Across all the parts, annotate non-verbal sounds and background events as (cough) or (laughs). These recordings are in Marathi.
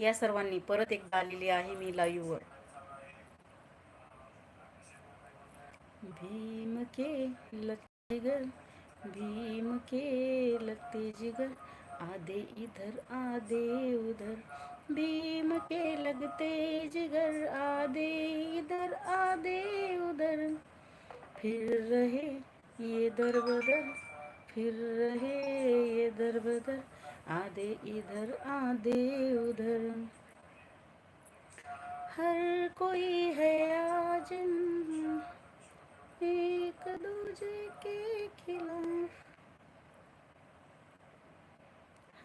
या सर्वांनी परत एकदा आलेली आहे मी लाईव्हवर भीम के लगते जिगर भीम के लगते जिगर आधे इधर आधे उधर. भीम के लगते जिगर आधे इधर आधे उधर. फिर रहे ये दर बदर फिर रहे ये दर बदर आधे इधर आधे उधर. कोई है आज एक दूजे के खिलाफ।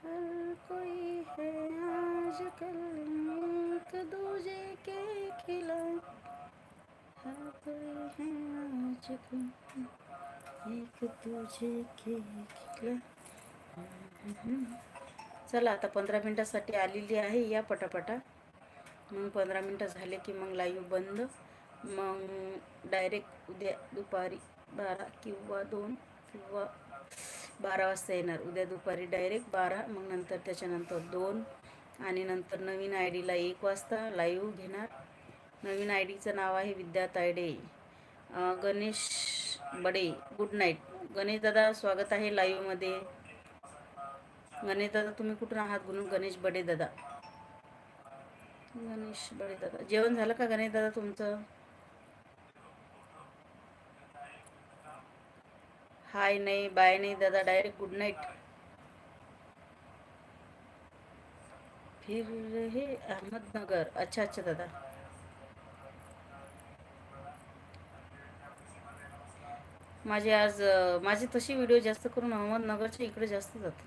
हर कोई है आजकल एक दूजे के खिलाफ। हर कोई है आजकल एक दूजे के खिलाफ। चला आता मिनटासाठी आलेली आहे, या पटापटा. मग पंधरा मिनटं झाले की मग लाईव्ह बंद. मग डायरेक्ट उद्या दुपारी बारा किंवा दोन किंवा बारा वाजता येणार. उद्या दुपारी डायरेक्ट बारा मग नंतर त्याच्यानंतर दोन आणि नंतर नवीन आय डीला एक वाजता लाईव्ह घेणार. नवीन आय डीचं नाव आहे विद्या तायडे गणेश बडे. गुड नाईट गणेश दादा स्वागत आहे लाईव्हमध्ये. गणेश दादा तुम्ही कुठून आहात? गुणून गणेश बडे दादा. गणेश बडे दादा जेवण झालं का गणेश दादा तुमचं? हाय नाही बाय नाही दादा डायरेक्ट गुड नाईट. फिर हे अहमदनगर. अच्छा अच्छा दादा. माझे आज माझे तशी व्हिडिओ जास्त करून अहमदनगरच्या इकडे जास्त जातात.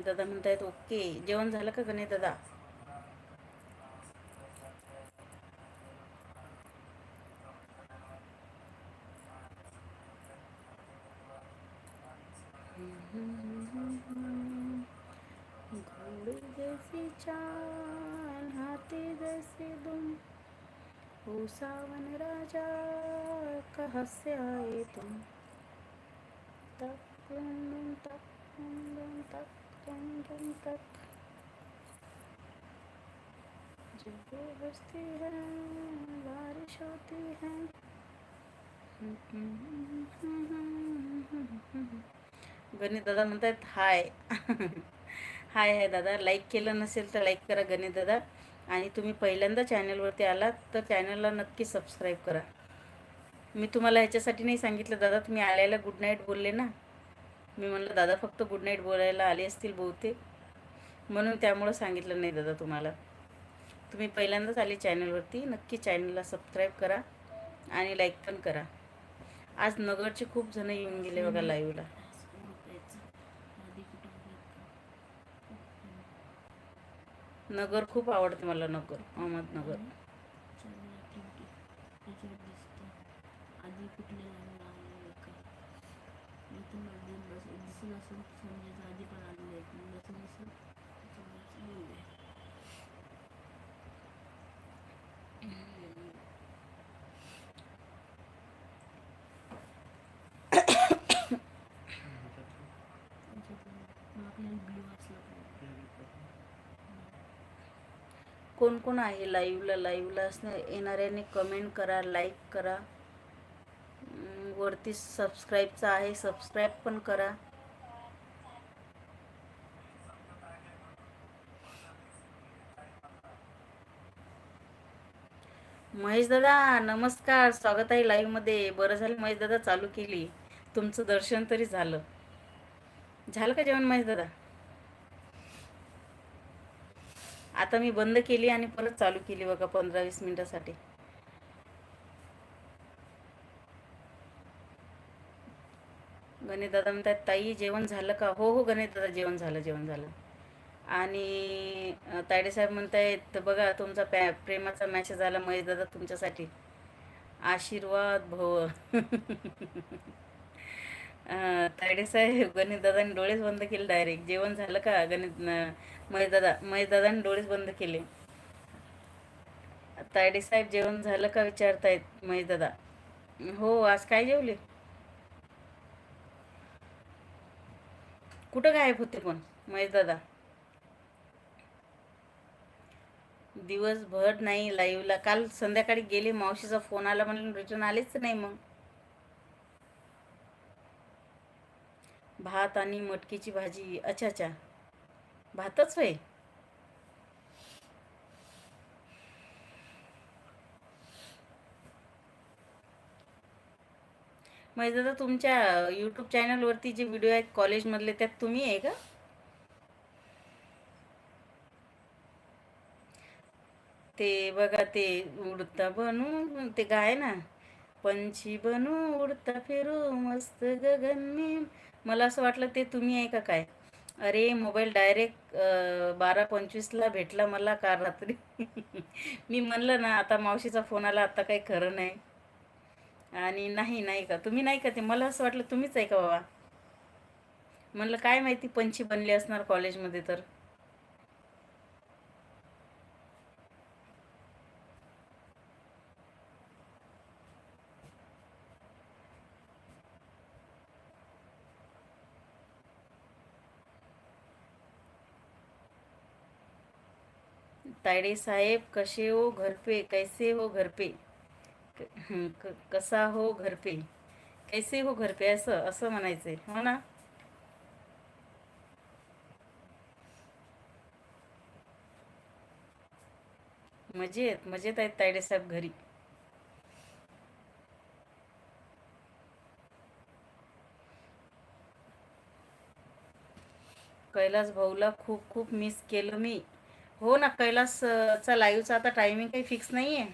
दादा म्हणतायत ओके जेवण झालं का गणेश दादा? घोड़े जैसी चाल हाथी जैसे दुम ओ सावन राजा कहाँ से आए तुम तक तक तक चंदन तक जब बसती है बारिश होती है गणित दादा म्हणतात हाय. (laughs) हाय हाय दादा. लाईक केलं नसेल तर लाईक करा गणित दादा. आणि तुम्ही पहिल्यांदा चॅनलवरती आलात तर चॅनलला नक्की सबस्क्राईब करा. मी तुम्हाला ह्याच्यासाठी नाही सांगितलं दादा तुम्ही आल्याला गुड नाईट बोलले ना. मी म्हणलं दादा फक्त गुड नाईट बोलायला आले असतील बहुतेक. म्हणून त्यामुळं सांगितलं नाही दादा तुम्हाला. तुम्ही पहिल्यांदाच आले चॅनलवरती नक्की चॅनलला सबस्क्राईब करा आणि लाईक पण करा. आज नगरचे खूप जण येऊन गेले बघा लाईव्हला नगर खूप आवडते मला नगर अहमदनगर आधी कुठले दिसून असून समजायचं आधी पण कोण कोण आहे लाईव्हला लाईव्हला असणं येणाऱ्याने कमेंट करा लाईक करा. वरती सबस्क्राईबचा आहे. सबस्क्राईब पण करा. महेश दादा नमस्कार. स्वागत आहे लाईव्हमध्ये बरं झालं महेश दादा चालू केली. तुमचं दर्शन तरी झालं. झालं का जेवण महेश दादा? आता मी बंद केली आणि परत चालू केली बघा पंधरा वीस मिनिटासाठी. गणेश दादा म्हणतात ताई जेवण झालं का? हो हो गणेश दादा जेवण झालं जेवण झालं. आणि तायडे साहेब म्हणतायत बघा तुमचा पॅ प्रेमाचा मॅसेज आला महेश दादा तुमच्यासाठी. आशीर्वाद भव तायडेसाहेब गणेश दादाने डोळेच बंद केले डायरेक्ट जेवण झालं का गणित महेश दादा महेश दादाने डोळेच बंद केले. तायडेसाहेब जेवण झालं का विचारतायत महेश दादा हो आज काय जेवले? कुठं गायब होते पण महेश दादा दिवसभर नाही लाईव्हला काल संध्याकाळी गेले मावशीचा फोन आला म्हणून रिटर्न आलेच नाही मग. भात आणि मटकीची भाजी. अच्छा अच्छा. भातच होय? मग दादा तुमच्या यूट्यूब चॅनलवरती जे व्हिडिओ आहेत कॉलेजमधले त्यात तुम्ही आहे का? ते बघा ते उडता बनू ते गाय ना पंछी बनू उडता फिरू मस्त गगन मी मला असं वाटलं ते तुम्ही आहे का काय? अरे मोबाईल डायरेक्ट बारा पंचवीसला भेटला मला काल रात्री. (laughs) मी म्हणलं ना आता मावशीचा फोन आला आता काही खरं नाही. आणि नाही नाही का? तुम्ही नाही का ते? मला असं वाटलं तुम्हीच आहे का बाबा? म्हणलं काय माहिती पंची बनली असणार कॉलेजमध्ये तर. तायडे साहेब कसे हो घर पे? कैसे हो घर पे? कसा हो घर पे? कैसे हो घर पे? असं असं म्हणायचंय. हो ना? मजेत मजेत आहेत तायडे साहेब घरी. कैलास भाऊला खूप खूप मिस केलं मी. हो ना कैलासचा लाईव्हचा आता टायमिंग काही फिक्स नाही आहे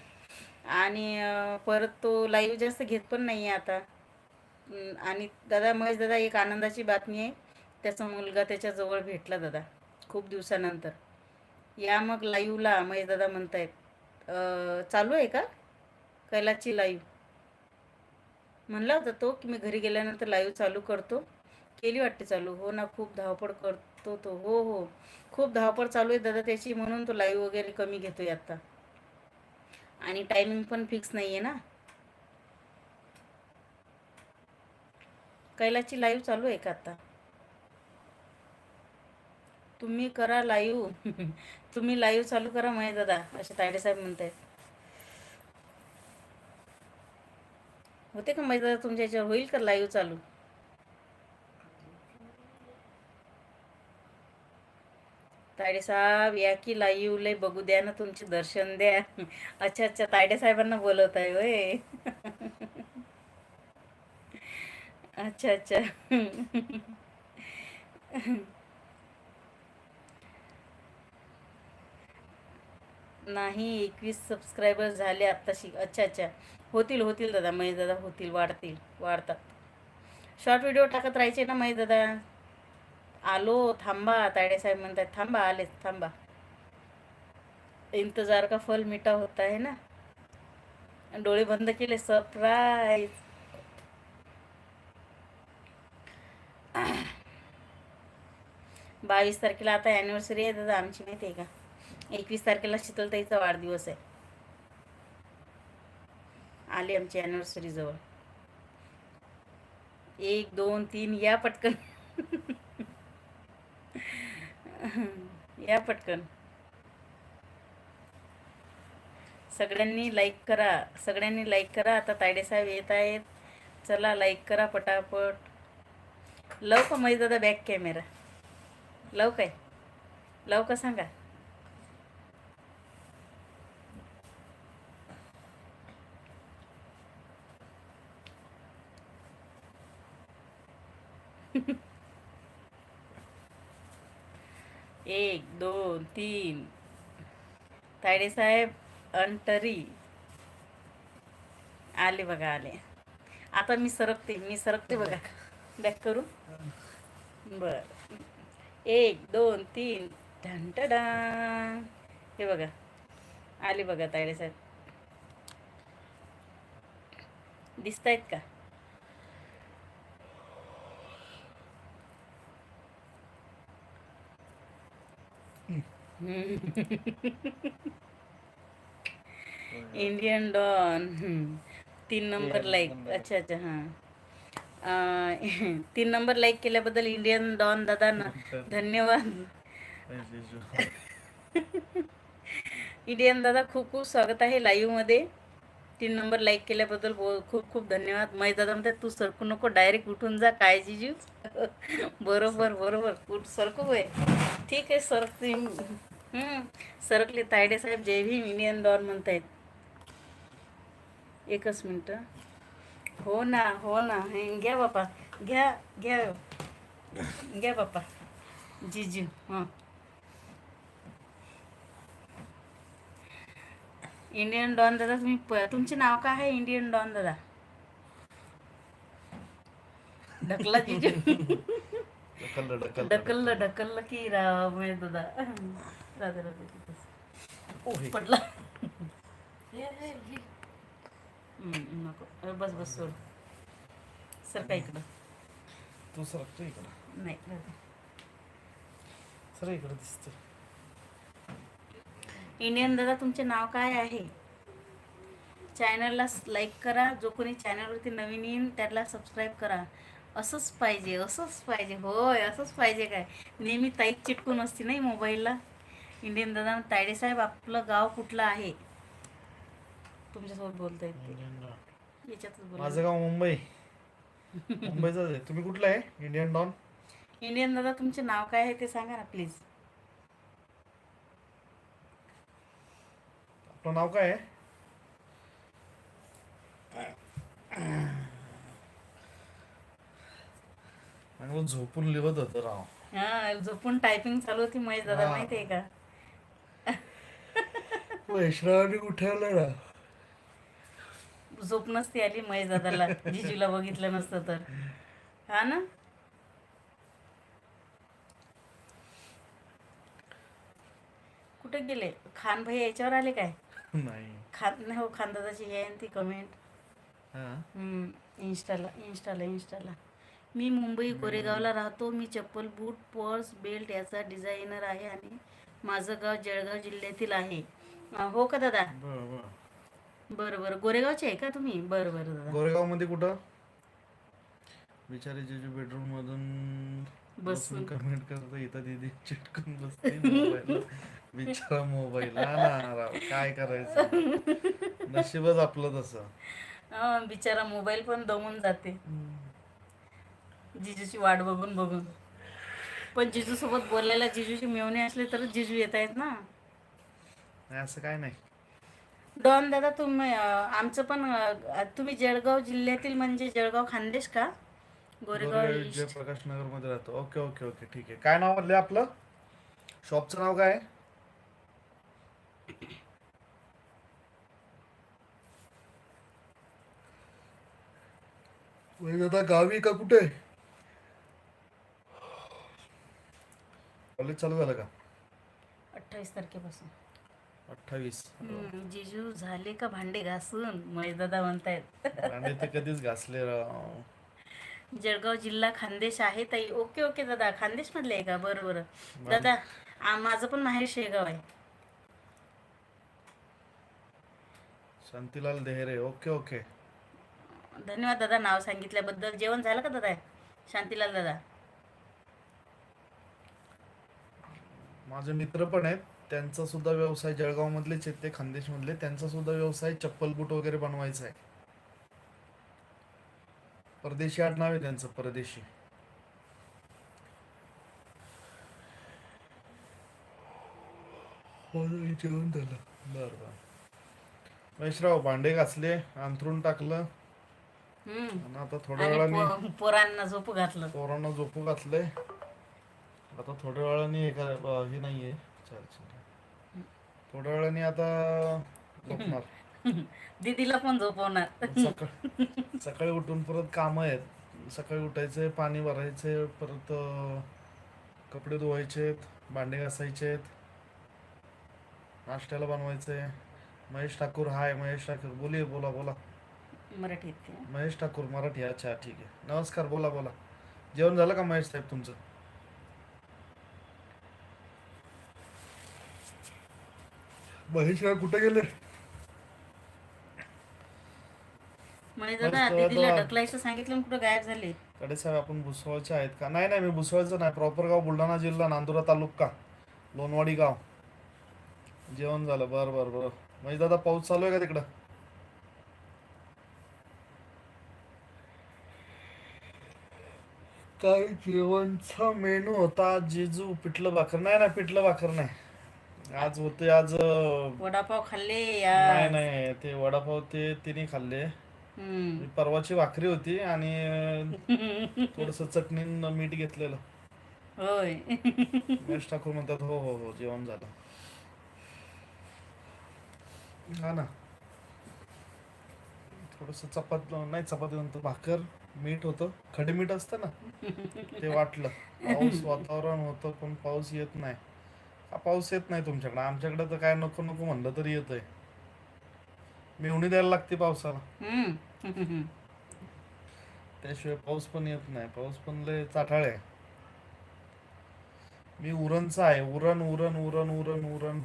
आणि परत तो लाईव्ह जास्त घेत पण नाही आहे आता आणि दादा महेश दादा एक आनंदाची बातमी आहे. त्याचा मुलगा त्याच्याजवळ भेटला दादा खूप दिवसानंतर. या मग लाईव्हला महेश दादा म्हणतायत. चालू आहे का? कैलासची लाईव्ह म्हणला होता तो की मी घरी गेल्यानंतर लाईव्ह चालू करतो. केली वाटते चालू? हो ना खूप धावपळ करतो तो. हो हो. खूप धावपळ चालू आहे दादा त्याची म्हणून तो लाईव्ह वगैरे कमी घेतोय आता. आणि टायमिंग पण फिक्स नाही आहे ना. कैलाची लाईव्ह चालू आहे का आता? तुम्ही करा लाईव्ह (laughs) तुम्ही लाईव्ह चालू करा महेश दादा असे तायडे साहेब म्हणतायत. होते का माहिती दादा तुमच्या याच्यावर? होईल का लाईव्ह चालू? तायडे साहेब या की लाई लय बघू द्या ना तुमचे दर्शन द्या. अच्छा अच्छा तायडे साहेबांना बोलवत आहे वय अच्छा अच्छा. नाही एकवीस सबस्क्रायबर झाले आत्ताशी. अच्छा अच्छा. होतील होतील दादा. महेश दादा होतील वाढतील वाढतात. शॉर्ट व्हिडिओ टाकत राहायचे ना महेश दादा? आलो थांबा ताडेसाहेब म्हणतात थांबा आलेच थांबा. इंतजार का फल मिठा होता है ना? डोळे बंद केले सरप्राईज बावीस तारखेला आता ॲनिव्हर्सरी आहे दादा आमची माहिती आहे का? एकवीस तारखेला शीतलताईचा वाढदिवस आहे. आली आमची ॲनिव्हर्सरी जवळ. एक दोन तीन या पटकन. या पटकन. सगळ्यांनी लाईक करा. सगळ्यांनी लाईक करा. आता तायडेसाहेब येत आहेत. चला लाईक करा पटापट. लव का मै दादा बॅक कॅमेरा लव काय? लव का सांगा? (laughs) एक दोन तीन. तायडेसाहेब अंटरी. आले बघा आले. आता मी सरकते मी सरकते बघा. बॅक करू बर. एक दोन तीन. ढंटडा हे बघा. आले बघा तायडेसाहेब दिसत आहेत का? (laughs) Indian don. तीन नंबर लाईक अच्छा अच्छा हां. (laughs) तीन नंबर लाईक केल्याबद्दल इंडियन डॉन दादा धन्यवाद. इंडियन (laughs) दादा खूप खूप स्वागत आहे लाईव्हमध्ये तीन नंबर लाईक केल्याबद्दल खूप खूप धन्यवाद. महेश दादा म्हणतात तू सरकू नको डायरेक्ट उठून जा काय जिजू बरोबर बरोबर. सरकू होय. ठीक आहे हम्म, सरकले तायडे साहेब जय भीम इंडियन डॉन म्हणतायत. एकच मिनटं. हो ना हो ना. हे घ्या बापा. घ्या घ्या. घ्या बापा. जिजू हां. इंडियन डॉन दादा तुम्ही तुमचे नाव काय आहे इंडियन डॉन दादा? ढकला जिजू. ढकललं ढकललं. ढकललं की राव दादा. राधे राधे हे. नको. बस बस सोड. सर काय इकडं? तू सरकतो इकडं. नाही सर इकडं दिसत. इंडियन दादा तुमचे नाव काय आहे? चॅनलला लाईक करा. जो कोणी चॅनलवरती नवीन येईन त्याला सबस्क्राईब करा. असंच पाहिजे असंच पाहिजे. होय असंच पाहिजे काय? नेहमी ताईक चिटकून असते नाही मोबाईलला इंडियन दादा तायडे साहेब आपलं गाव कुठलं आहे? तुमच्यासोबत बोलता येते याच्यातच बोला. माझं गाव मुंबई. मुंबईच आहे. तुम्ही कुठलं आहे? Indian don? इंडियन दादा तुमचे नाव काय आहे ते सांगा ना प्लीज. आपलं नाव काय आहे? झोपून लिहत होतं राव. हा झोपून टायपिंग चालू होती महेश दादा. माहिती आहे का? वैष्णवाने उठायला ना झोप नसती आली महेश दादाला. जिजूला बघितलं नसतं तर. हा ना? कुठे गेले? खान भाई याच्यावर आले काय? नाही. खान नाही हो खानदादाची हे आहे ना ती कमेंट हा. हम्म, इंस्टाला इंस्टाला इंस्टाला मी मुंबई कोरेगावला राहतो. मी चप्पल बूट पर्स बेल्ट याचा डिझायनर आहे आणि माझं गाव जळगाव जिल्ह्यातील आहे. हो का दादा? बरं बरं. बरं गोरेगावचे आहे का तुम्ही? बरं बरं दादा. गोरेगावमध्ये कुठं? बिचारी जेजू बेडरूम मधून बसून. कमेंट करत इथं दिदी चिटकून बसते मोबाईल बिचारा मोबाईल हा ना राव काय करायचं? नशीबच आपलं तसं. अं, बिचारा मोबाईल पण दमून जाते. जिजूची वाट बघून बघून. पण जिजू सोबत बोलायला जिजूची मेवणे असले तरच जिजू येत आहेत ना. असं काय नाही. डॉन दादा तुम्ही आमचं पण तुम्ही जळगाव जिल्ह्यातील म्हणजे जळगाव खानदेश का? गोरेगाव ईस्ट. जयप्रकाश नगरमध्ये राहतो. ओके ओके ओके ठीक आहे. काय नाव म्हणले आपलं? शॉपचं नाव काय? आहे? म्हणजे आता गावी का कुठे? कॉलेज चालू झालं का? अठ्ठावीस तारखेपासून. अठ्ठावीस. जिजू झाले का भांडे घासून? महेश दादा म्हणतायत. आणि ते कधीच घासले राव. जळगाव जिल्हा खानदेश आहे ताई. ओके ओके दादा. खानदेश मधले आहे का? बरं. बरं. दादा आ, माझं पण माहेर शेगाव आहे. शांतीलाल देहरे. Okay okay. धन्यवाद दादा नाव सांगितल्याबद्दल. जेवण झालं का दादा? शांतीलाल दादा. माझे मित्र पण आहेत. त्यांचा सुद्धा व्यवसाय जळगाव मधलेच आहेत ते खानदेश मधले त्यांचा सुद्धा व्यवसाय चप्पल बूट वगैरे बनवायचा आहे. परदेशी आडनाव आहे त्यांचं परदेशी. जेवण झालं? बर बर. भांडे घासले अंथरून टाकलं. हम्म. आणि आता थोड्या वेळाने पोरांना झोप घातलं. पोरांना झोपू घातलंय. आता थोड्या वेळाने हे नाहीये. चार्जिंग थोड्या वेळाने आता झोपणार. (laughs) दीदीला पण झोपवणार. सकाळ सकाळी उठून परत कामं आहेत. सकाळी उठायचंय पाणी भरायचंय परत कपडे धुवायचेत भांडे घासायचेत नाश्त्याला बनवायचंय. महेश ठाकूर हाय महेश ठाकूर. बोलिये बोला बोला. मराठीत. महेश ठाकूर मराठी. अच्छा ठीक आहे. नमस्कार बोला बोला. जेवण झालं का महेश साहेब तुमचं? महेश काय कुठे गेले? म्हणे दादा. ढकलायचं सांगितलं आणि कुठं गायब झाले? कडे साहेब आपण भुसवळचे आहेत का? नाही नाही मी भुसवळचं नाही. प्रॉपर गाव बुलढाणा जिल्हा नांदुरा तालुका लोणवाडी गाव. जेवण झालं. बरं बरं बरं. म्हणजे दादा पाऊस चालू आहे का तिकडं? काय जेवणचा मेनू होता जिजू पिठलं भाकर. नाही ना पिठलं भाकर नाही. आज होते आज अं, वडापाव खाल्ले नाही या नाही ते वडापाव ते तिने खाल्ले. हम्म. परवाची भाकरी होती आणि थोडस चटणी मीठ घेतलेलं. होय. ठाकूर म्हणतात हो हो हो जेवण झालं. हा ना. थोडस चपात नाही चपाती नंतर भाकर मीठ होतं. खडे मीठ असतं ना ते वाटलं. पाऊस वातावरण होतं पण पाऊस येत नाही. पाऊस येत नाही तुमच्याकडे. आमच्याकडे तर काय नको नको म्हणलं तरी येतंय. मेवणी द्यायला लागते पावसाला. हम्म. त्याशिवाय पाऊस पण येत नाही. पाऊस पण लय चाठाळ आहे. मी उरणचा आहे. उरण उरण उरण उरण उरण.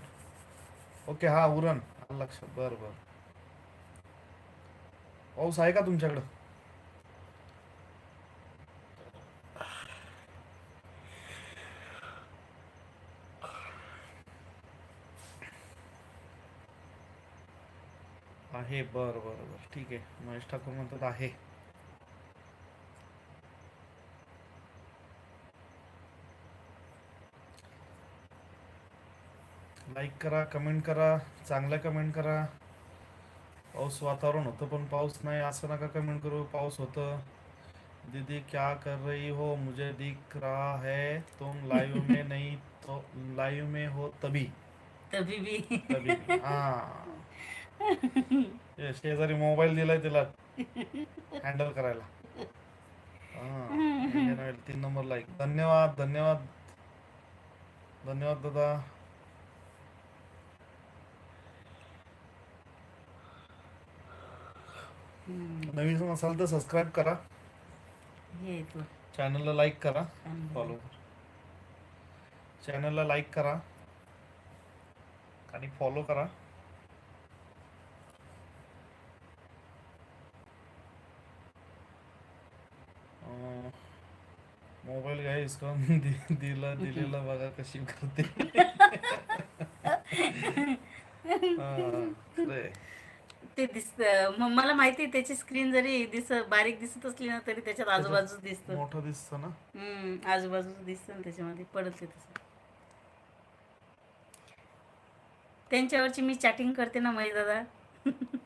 ओके हा उरण. आलं लक्षात. बर बर. पाऊस आहे का तुमच्याकडं? आहे बर बर बर. ठीक आहे. महेश ठाकूर म्हणतात आहे. लाईक करा कमेंट करा. चांगल्या कमेंट करा. पाऊस वातावरण होतं पण पाऊस नाही. असं नका कमेंट करू. पाऊस होतं. दीदी क्या कर रही हो? मुझे दिख रहा है. तुम लाइव में (laughs) नहीं तो लाइव में हो तभी। तभी भी। तभी हा. (laughs) ये शेजारी मोबाईल दिलाय तिला. हँडल करायला. हा (laughs) तीन नंबर लाईक धन्यवाद धन्यवाद. धन्यवाद दादा. नवीन असाल तर सबस्क्राईब करा. चॅनलला लाईक करा. फॉलो चॅनलला लाईक करा. आणि फॉलो करा. इसकावून दि- दिला दिलेला बघा कशी करते हा. ते दिसत. मला माहिती आहे त्याची स्क्रीन जरी दिस बारीक दिसत असली ना तरी त्याच्यात आजूबाजू दिसत. मोठं दिसतं ना? हम्म आजूबाजूच दिसतं ना त्याच्यामध्ये पडत ते तसं. त्यांच्यावरची मी चॅटिंग करते ना महेश दादा. (laughs)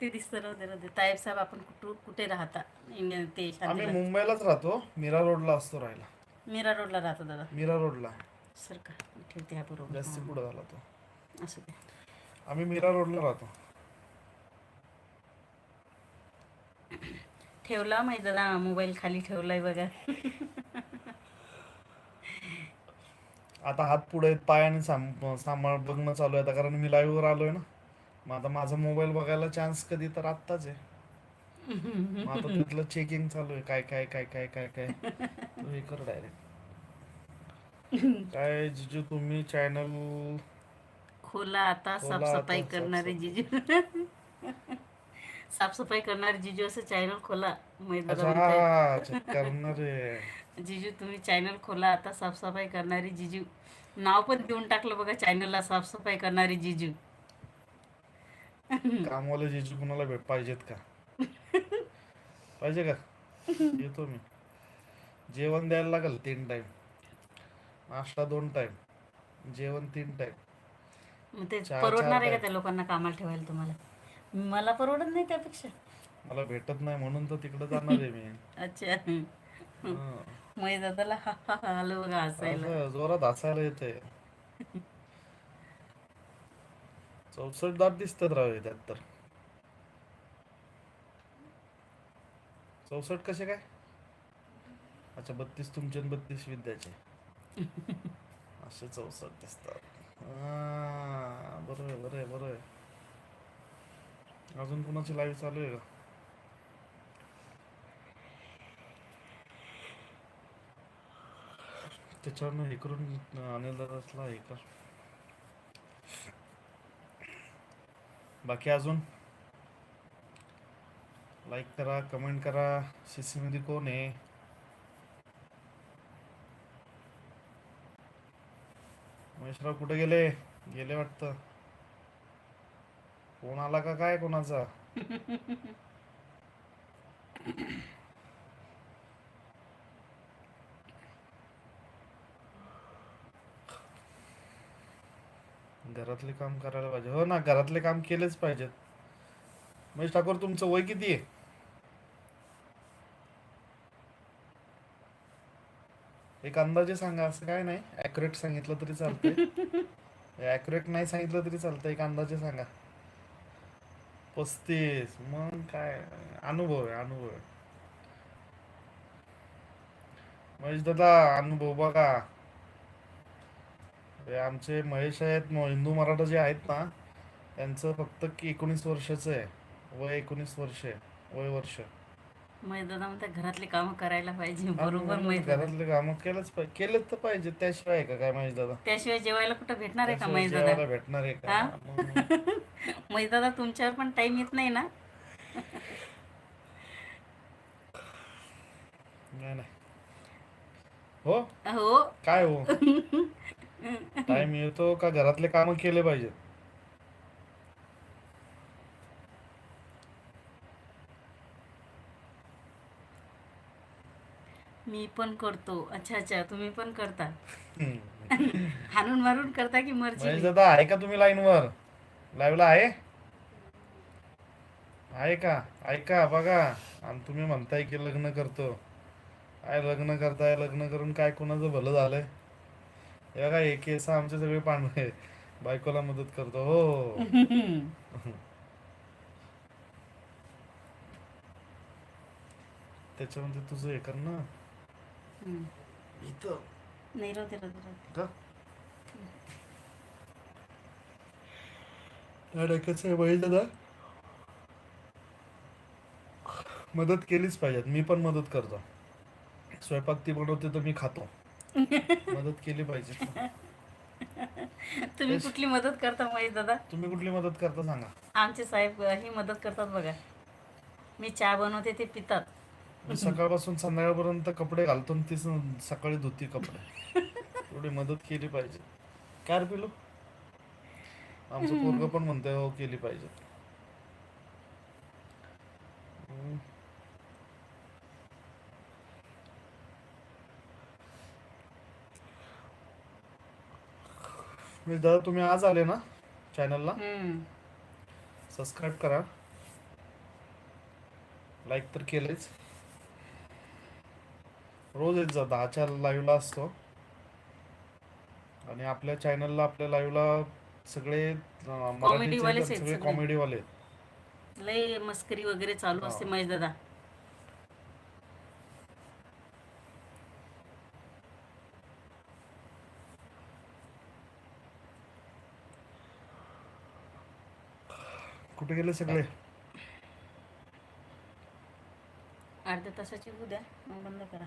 ते दिसतं राहू दे तायब साहेब आपण कुठं कुठे राहता? इंडियन ते आम्ही मुंबईलाच राहतो. मीरा रोडला असतो राहायला. मीरा रोडला राहतो दादा. मीरा रोडला. सर का? ठेवते हा बरोबर. जास्ती पुढे झाला तो. असू दे. आम्ही मीरा रोडला राहतो. ठेवला माहिती दादा मोबाईल खाली ठेवलाय बघा. आता हात पुढे आहेत, पायाने साम सांभाळ बघणं चालू आहे आता कारण मी लाईव्ह वर आलोय ना. मग आता माझा मोबाईल बघायला चान्स कधी तर आत्ताच आहे. मग आता तिथलं चेकिंग चालू आहे. काय काय काय काय काय काय. तू हे कर डायरेक्ट (laughs) काय जिजू तुम्ही (laughs) चॅनल (laughs) खोला आता साफसफाई करणारे जिजू. साफसफाई करणारे जिजू असं चॅनल खोला करणार. जिजू तुम्ही चॅनल खोला आता साफसफाई करणारी जिजू. नाव पण देऊन टाकलं बघा चॅनलला साफसफाई करणारी जिजू. कामवाले जिजू कुणाला भेट पाहिजेत का? पाहिजे का? येतो मी. जेवण द्यायला लागेल तीन टाइम नाश्ता दोन टाइम जेवण तीन टाइम मग ते परवडणार आहे का. त्या लोकांना कामाला ठेवायला तुम्हाला? मला परवडत नाही त्यापेक्षा. मला भेटत नाही म्हणून तर तिकडे जाणार आहे मी. (laughs) अच्छा. हं. मै दादाला हा हा हा आलं बघा हसायला. असं जोरात हसायला येते. चौसष्ट दात दिसतात राव त्यात तर. चौसष्ट कसे काय? अच्छा बत्तीस तुमचे बत्तीस विद्याचे. (laughs) असे चौसष्ट दिसतात. बरं आहे बरं आहे बरं आहे. अजून कोणाची लाईव्ह चालू आहे का? त्याच्यावरनं हे करून अनिल दादासला हे कर. बाकी अजून? लाईक करा कमेंट करा. सीसी मध्ये कोण आहे? रमेशराव कुठे गेले? गेले वाटतं. कोण आला का काय कोणाचा? घरातले काम करायला पाहिजे. हो ना घरातले काम केलेच पाहिजेत. महेश ठाकूर तुमचं वय किती आहे? एक अंदाजे सांगा असं काय नाही. ॲक्युरेट सांगितलं तरी चालतंय. (laughs) ॲक्युरेट नाही सांगितलं तरी चालतं एक अंदाजे सांगा. पस्तीस मग काय? अनुभव आहे अनुभव आहे. महेश दादा अनुभव बघा. हे आमचे महेश आहेत हिंदू मराठा जे आहेत ना त्यांचं फक्त की एकोणीस वर्षाचं आहे. वय एकोणीस वर्ष आहे वय वर्ष. मैदाना म्हणते घरातले काम करायला पाहिजे बरोबर मैदान. घरातले कामं केलंच पाहिजे केलेच तर पाहिजे त्याशिवाय आहे का काय महेश दादा त्याशिवाय जेवायला कुठं भेटणार आहे का जेवायला भेटणार आहे का? (laughs) मैदाना तुमच्यावर पण टाइम येत नाही ना? हो? हो. काय हो? (laughs) टाइम येतो का घरातले कामं केले पाहिजेत? मी पण करतो. अच्छा अच्छा तुम्ही पण करता. (laughs) हाणून मारून करता की महेश मर्जी दादा आहे का तुम्ही लाईन वर? लाईव्हला आहे? आहे का? ऐका बघा. आणि तुम्ही म्हणताय की लग्न करतो. काय लग्न करताय? लग्न करून काय कोणाचं भलं झालंय? हे बघा हे केस आमचे सगळे पांढरे. बायकोला मदत करतो हो. (laughs) त्याच्यामध्ये तुझं हे कर ना. इथं? नाही राहते राहते राहते का या डोक्याचं आहे बैल दादा मदत केलीच पाहिजेत. मी पण मदत करतो. स्वयंपाक ती बनवते तर मी खातो. मदत केली पाहिजे. तुम्ही कुठली मदत करता महेश दादा? तुम्ही कुठली मदत करता सांगा. आमचे साहेब ही मदत करतात बघा. मी चहा बनवते ते पितात. मी सकाळपासून संध्याकाळपर्यंत कपडे घालतो आणि सकाळी धुती कपडे. एवढी मदत केली पाहिजे. काय पिलू आमचं पोरग पण म्हणतंय हो केली पाहिजे. मी दादा तुम्ही आज आले ना चॅनलला. सबस्क्राईब करा. लाईक तर केलेच. रोज येत जा दहाच्या लाईव्हला असतो आणि आपल्या चॅनलला आपल्या लाईव्हला सगळे मराठीचे तर सगळे सगळे. कॉमेडी वाले आहेत. लय मस्करी वगैरे चालू असते. महेश दादा कुठे गेले सगळे अर्ध्या तासाची होऊ द्या मग बंद करा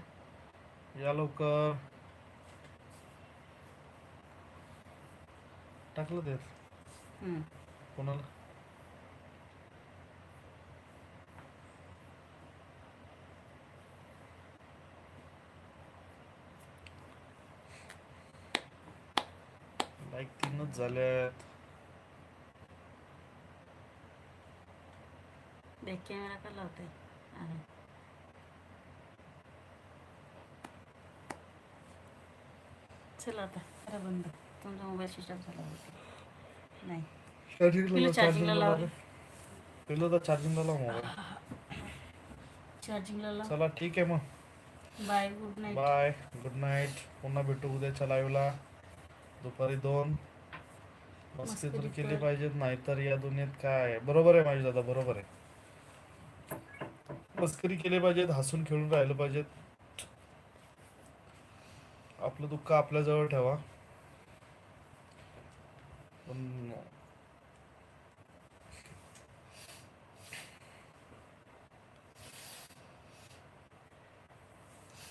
या लवकर. टाकलं ते. कोणाला? लाईक तीनच झाल्यात. बॅक कॅमेरा का लावताय? चला आता. बंद. तुमचा मोबाईल झाला नाही. चार्जिंगला पिलू लाव, चार्जिंगला चार्जिंगला लाव लाव. पिलू तर चार्जिंगला लाव मोबाईल. चार्जिंगला लाव. चला ठीक आहे मग. Bye good night bye good night पुन्हा भेटू उद्याच्या लाईव्हला दुपारी दोन. मस्ती तर केली. पाहिजेत नाहीतर या दुनियेत काय? आहे? बरोबर आहे माझी दादा बरोबर आहे. मस्करी केली पाहिजेत हसून खेळून राहिलं पाहिजेत. आपलं दुःख आपल्याजवळ ठेवा. पण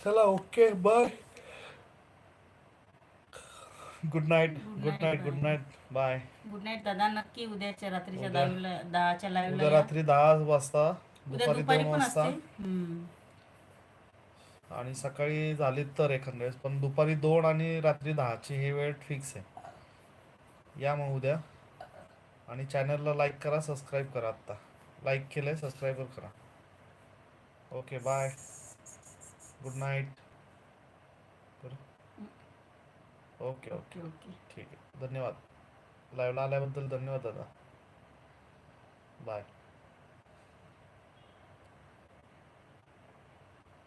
चला okay bye. Good night good night good. Night bye good night दादा. नक्की उद्याच्या रात्रीच्या दहावीला दहाच्या उद्या लाईव्हला रात्री दहा वाजता दुपारी दोन वाजता. आणि सकाळी झाली तर एखाद्या वेळेस पण दुपारी दोन आणि रात्री दहाची हे वेळ फिक्स आहे. या मग उद्या. आणि चॅनलला लाईक करा सबस्क्राईब करा आत्ता. लाईक केलंय सबस्क्राईब करा. Okay bye good night okay okay okay okay ठीक आहे. धन्यवाद. लाईव्हला आल्याबद्दल धन्यवाद दादा. बाय